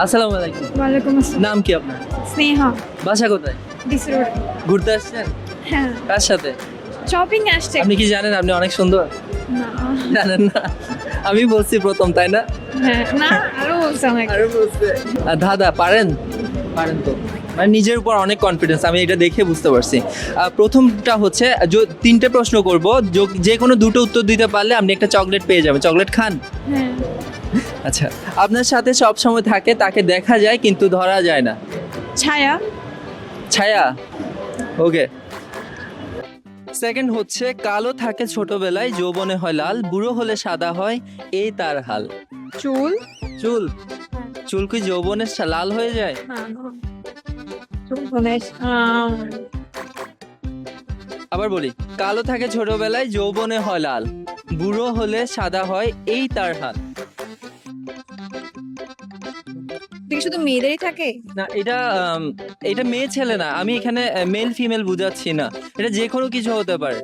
আসসালামু আলাইকুম। ওয়ালাইকুম আসসালাম। নাম কি আপনার? স্নেহা। বাসা কোথায়? ডিস রোড ঘুরতে আসছেন? হ্যাঁ। কার সাথে? শপিং আসছে। আপনি কি জানেন আপনি অনেক সুন্দর? না। জানেন না। আমি বলছি প্রথম তাই না? হ্যাঁ না আরও বলছে আমাকে। আরও বলছে। দাদা পারেন? পারেন তো। মানে নিজের উপর অনেক কনফিডেন্স আমি এটা দেখে বুঝতে পারছি। প্রথমটা হচ্ছে য- তিনটে প্রশ্ন করব। যে কোনো দুটো উত্তর দিতে পারলে আপনি একটা চকলেট পেয়ে যাবেন। চকলেট খান? হ্যাঁ। আচ্ছা আপনার সাথে সব সময় থাকে তাকে দেখা যায় কিন্তু ধরা যায় না। ছায়া। ছায়া? ওকে সেকেন্ড হচ্ছে কালো থাকে ছোটবেলায় যৌবনে হয় লাল বুড়ো হলে সাদা হয় এই তার হাল। চুল? চুল। চুল কি যৌবনে লাল হয়ে যায়? আম, আবার বলি কালো থাকে ছোটবেলায় যৌবনে হয় লাল বুড়ো হলে সাদা হয় এই তার হাল। কি শুধু মেয়েদেরই থাকে? না এটা এটা মেয়ে ছেলে না। আমি এখানে মেল ফিমেল বুঝাচ্ছি না। এটা যে কোনো কিছু হতে পারে।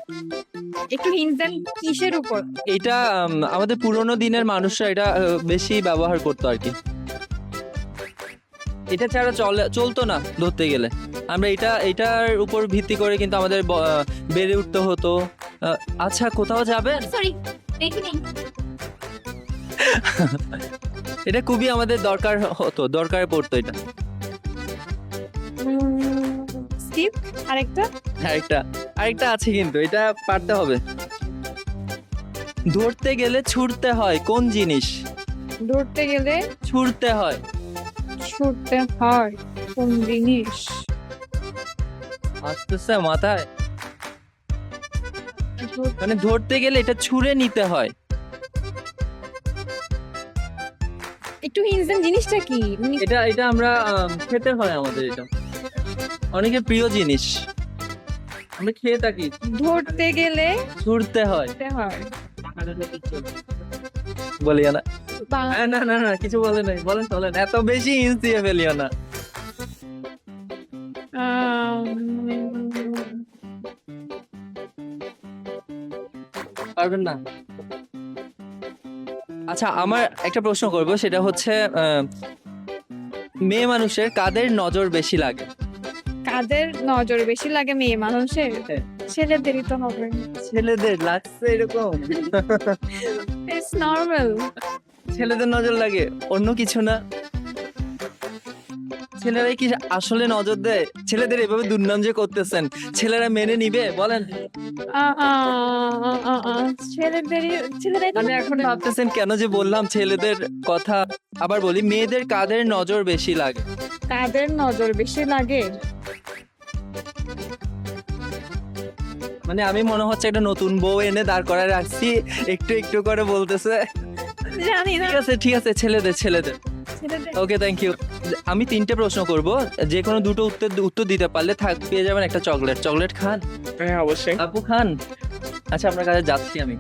একটু হিন্ট দেন কিসের উপর? এটা আমাদের পুরোনো দিনের মানুষরা এটা বেশি ব্যবহার করতো আর কি। এটা ছাড়া চলে চলতো না ধরতে গেলে। আমরা এটা এটার উপর ভিত্তি করে কিন্তু আমাদের বেড়ে উঠতে হতো। আচ্ছা কোথাও যাবেন? সরি দেখিনি এটা খুবই আমাদের দরকার হতো দরকারে পড়তো এটা। স্কিপ আরেকটা? আরেকটা আরেকটা আছে কিন্তু এটা পারতে হবে। ধরতে গেলে ছুটতে হয় কোন জিনিস? ধরতে গেলে? ছুটতে হয়। ছুটতে হয় কোন জিনিস? আসতেছে মাথায়। মানে ধরতে গেলে এটা ছুঁড়ে নিতে হয়। একটু হিন্ট দেন জিনিসটা কি? মানে এটা এটা আমরা খেতে হয় আমাদের এটা। অনেকের প্রিয় জিনিস। আমরা খেয়ে থাকি। ধরতে গেলে ছুটতে হয়। বলিও না না না না কিছু বলে নাই। বলেন এত বেশি দিয়ে ফেলিও না পারবেন না? আচ্ছা আমার একটা প্রশ্ন করব সেটা হচ্ছে মেয়ে মানুষের কাদের নজর বেশি লাগে? কাদের নজর বেশি লাগে মেয়ে মানুষের? হ্যাঁ। ছেলেদেরই তো হবে। ছেলেদের লাগছে এরকম? ইটস নরমাল ছেলেদের নজর লাগে অন্য কিছু না? ছেলেরাই কি আসলে নজর দেয়? ছেলেদের এভাবে দুর্নাম যে করতেছেন ছেলেরা মেনে নিবে? বলেন। ছেলেদেরই ছেলেরাই তো মানে এখন ভাবতেছেন কেন যে বললাম ছেলেদের কথা? আবার বলি মেয়েদের কাদের নজর বেশি লাগে? কাদের নজর বেশি লাগে? মানে আমি মনে হচ্ছে একটা নতুন বউ এনে দাঁড় করায় রাখছি একটু একটু করে বলতেছে। জানি না। ঠিক আছে ঠিক আছে ছেলেদের ছেলেদের। ছেলেদের। ওকে থ্যাংক ইউ আমি তিনটে প্রশ্ন করব। যে কোনো দুটো উত্তর উত্তর দিতে পারলে থাক পেয়ে যাবেন একটা চকলেট। চকলেট খান? হ্যাঁ অবশ্যই। আপু খান? আচ্ছা আপনার কাছে যাচ্ছি আমি।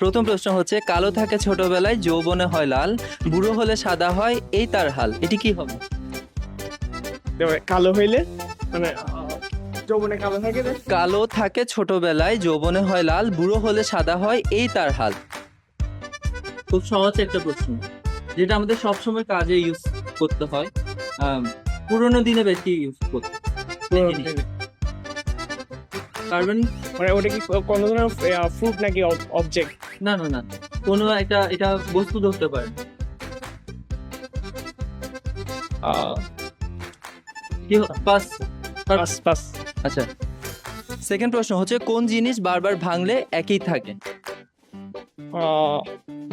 প্রথম প্রশ্ন হচ্ছে কালো থাকে ছোটবেলায় যৌবনে হয় লাল বুড়ো হলে সাদা হয় এই তার হাল। এটি কি হবে? কালো হইলে? মানে যৌবনে কালো থাকে। কালো থাকে ছোটবেলায় যৌবনে হয় লাল বুড়ো হলে সাদা হয় এই তার হাল। খুব সহজ একটা প্রশ্ন যেটা আমাদের সবসময় কাজে ইউজ করতে হয়। পুরোনো দিনে বেশি ইউজ করতে পারবেন মানে ওটা কি কোনো ধরনের ফ্রুট নাকি অবজেক্ট না না না কোনো একটা এটা বস্তু ধরতে পারে কি পাস পাস। পাস আচ্ছা। সেকেন্ড প্রশ্ন হচ্ছে কোন জিনিস বারবার ভাঙলে একই থাকে?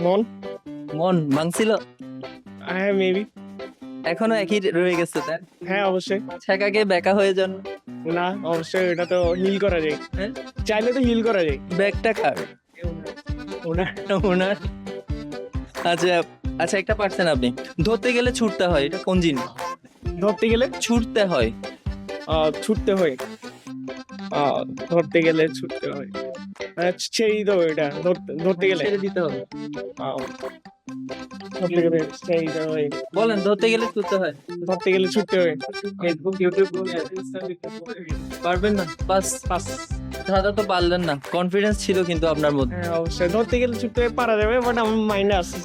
মন। মন ভাঙছিল হ্যাঁ মেবি এখনও একই রয়ে গেছে তার হ্যাঁ অবশ্যই। ছেকাকে বেকা হয়ে যান। না অবশ্যই এটা তো হিল করা যায়। হ্যাঁ? চাইলে তো হিল করা যায়। ব্যাগটা কার ওনার। ওনার। আচ্ছা আচ্ছা একটা পারছেন আপনি। ধরতে গেলে ছুটতে হয় এটা কোন জিনিস? ধরতে গেলে? ছুটতে হয়। ছুটতে হয়। ধরতে গেলে ছুটতে হয়। মানে ছেড়ে দিতে হবে এটা ধরতে- গেলে। ছেড়ে দিতে হবে। হয় বলেন ধরতে গেলে ছুটতে হয়। ধরতে গেলে ছুটতে হয় ফেসবুক ইউটিউব পারবেন না? বাস দাদা তো পারলেন না। কনফিডেন্স ছিল কিন্তু আপনার মধ্যে। হ্যাঁ অবশ্যই। ধরতে গেলে ছুটতে পারা যাবে বাট আমার মাইন্ডে আসছে